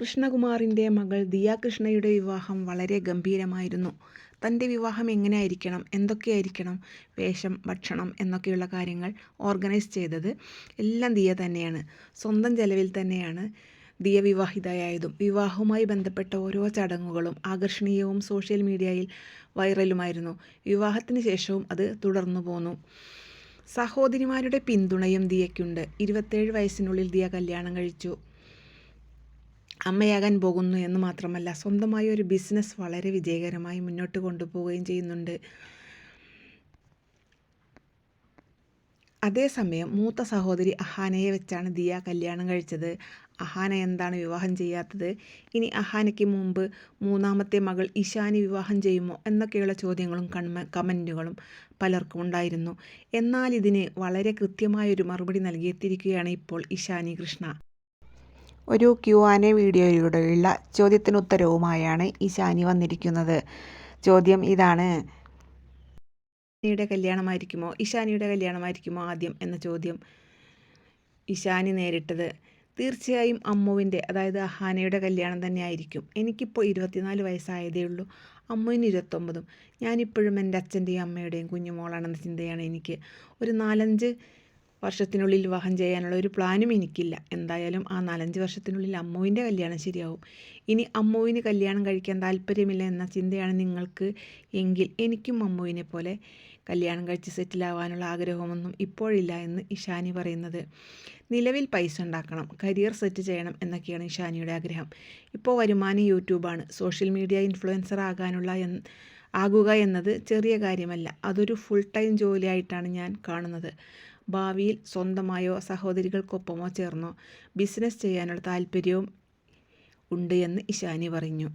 കൃഷ്ണകുമാറിന്റെ മകൾ ദിയ കൃഷ്ണയുടെ വിവാഹം വളരെ ഗംഭീരമായിരുന്നു. തന്റെ വിവാഹം എങ്ങനെയായിരിക്കണം, എന്തൊക്കെയായിരിക്കണം, വേഷം, ഭക്ഷണം എന്നൊക്കെയുള്ള കാര്യങ്ങൾ ഓർഗനൈസ് ചെയ്തത് എല്ലാം ദിയ തന്നെയാണ്. സ്വന്തം ചെലവിൽ തന്നെയാണ് ദിയ വിവാഹിതയായതും. വിവാഹവുമായി ബന്ധപ്പെട്ട ഓരോ ചടങ്ങുകളും ആകർഷണീയവും സോഷ്യൽ മീഡിയയിൽ വൈറലുമായിരുന്നു. വിവാഹത്തിന് ശേഷവും അത് തുടർന്നു പോന്നു സഹോദരിമാരുടെ പിന്തുണയും ദിയയ്ക്കുണ്ട്. ഇരുപത്തേഴ് വയസ്സിനുള്ളിൽ ദിയ കല്യാണം കഴിച്ചു. അമ്മയാകാൻ പോകുന്നു എന്ന് മാത്രമല്ല സ്വന്തമായ ഒരു ബിസിനസ് വളരെ വിജയകരമായി മുന്നോട്ട് കൊണ്ടുപോവുകയും ചെയ്യുന്നുണ്ട്. അതേസമയം മൂത്ത സഹോദരി അഹാനയെ വെച്ചാണ് ദിയ കല്യാണം കഴിച്ചത്. അഹാന എന്താണ് വിവാഹം ചെയ്യാത്തത്? ഇനി അഹാനയ്ക്ക് മുമ്പ് മൂന്നാമത്തെ മകൾ ഇഷാനി വിവാഹം ചെയ്യുമോ എന്നൊക്കെയുള്ള ചോദ്യങ്ങളും കൺമ കമന്റുകളും പലർക്കും ഉണ്ടായിരുന്നു. എന്നാൽ ഇതിന് വളരെ കൃത്യമായൊരു മറുപടി നൽകിയെത്തിയിരിക്കുകയാണ് ഇപ്പോൾ ഇഷാനി കൃഷ്ണ. ഒരു ക്യു ആൻഡ് എ വീഡിയോയിലൂടെയുള്ള ചോദ്യത്തിനുത്തരവുമായാണ് ഇശാനി വന്നിരിക്കുന്നത്. ചോദ്യം ഇതാണ്. ഇശാനിയുടെ കല്യാണമായിരിക്കുമോ ഇഷാനിയുടെ കല്യാണമായിരിക്കുമോ ആദ്യം എന്ന ചോദ്യം ഇഷാനി നേരിട്ടത്. തീർച്ചയായും അമ്മുവിന്റെ അതായത് അഹാനയുടെ കല്യാണം തന്നെ ആയിരിക്കും എനിക്കിപ്പോൾ ഇരുപത്തിനാല് വയസ്സായതേയുള്ളൂ. അമ്മുവിന് ഇരുപത്തൊമ്പതും. ഞാനിപ്പോഴും എന്റെ അച്ഛന്റെയും അമ്മയുടെയും കുഞ്ഞുമോളാണെന്ന ചിന്തയാണ് എനിക്ക്. ഒരു നാലഞ്ച് വർഷത്തിനുള്ളിൽ വിവാഹം ചെയ്യാനുള്ള ഒരു പ്ലാനും എനിക്കില്ല. എന്തായാലും ആ നാലഞ്ച് വർഷത്തിനുള്ളിൽ അമ്മുവിന്റെ കല്യാണം ശരിയാവും. ഇനി അമ്മുവിന് കല്യാണം കഴിക്കാൻ താല്പര്യമില്ല എന്ന ചിന്തയാണ് നിങ്ങൾക്ക് എങ്കിൽ എനിക്കും അമ്മുവിനെ പോലെ കല്യാണം കഴിച്ച് സെറ്റിലാവാനുള്ള ആഗ്രഹമൊന്നും ഇപ്പോഴില്ല എന്ന് ഇഷാനി പറയുന്നത്. നിലവിൽ പൈസ ഉണ്ടാക്കണം, കരിയർ സെറ്റ് ചെയ്യണം എന്നൊക്കെയാണ് ഇഷാനിയുടെ ആഗ്രഹം. ഇപ്പോൾ വരുമാനം യൂട്യൂബാണ്. സോഷ്യൽ മീഡിയ ഇൻഫ്ലുവൻസർ ആകാനുള്ള ആകുക എന്നത് ചെറിയ കാര്യമല്ല. അതൊരു ഫുൾ ടൈം ജോലിയായിട്ടാണ് ഞാൻ കാണുന്നത്. ഭാവിയിൽ സ്വന്തമായോ സഹോദരികൾക്കൊപ്പമോ ചേർന്നോ ബിസിനസ് ചെയ്യാനുള്ള താൽപ്പര്യവും ഉണ്ട് എന്ന് ഇഷാനി പറഞ്ഞു.